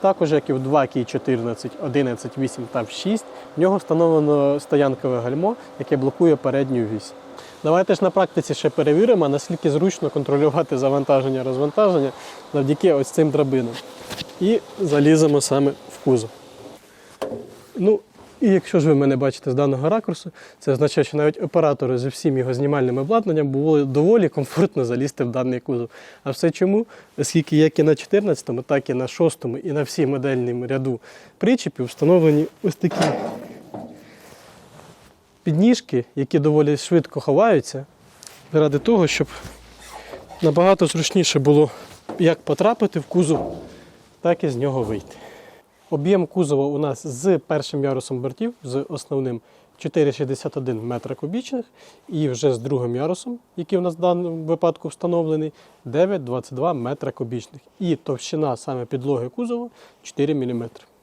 Також, як і в 2 Кій 14, 11, 8 та 6, в нього встановлено стоянкове гальмо, яке блокує передню вісь. Давайте ж на практиці ще перевіримо, наскільки зручно контролювати завантаження розвантаження завдяки ось цим драбинам. І заліземо саме в кузов. Ну, і якщо ж ви мене бачите з даного ракурсу, це означає, що навіть оператору зі всім його знімальним обладнанням було доволі комфортно залізти в даний кузов. А все чому? Оскільки як і на 14-му, так і на 6-му, і на всій модельному ряду причепів встановлені ось такі підніжки, які доволі швидко ховаються, заради того, щоб набагато зручніше було як потрапити в кузов, так і з нього вийти. Об'єм кузова у нас з першим ярусом бортів, з основним 4,61 метра кубічних, і вже з другим ярусом, який у нас в даному випадку встановлений, 9,22 метра кубічних. І товщина саме підлоги кузова 4 мм.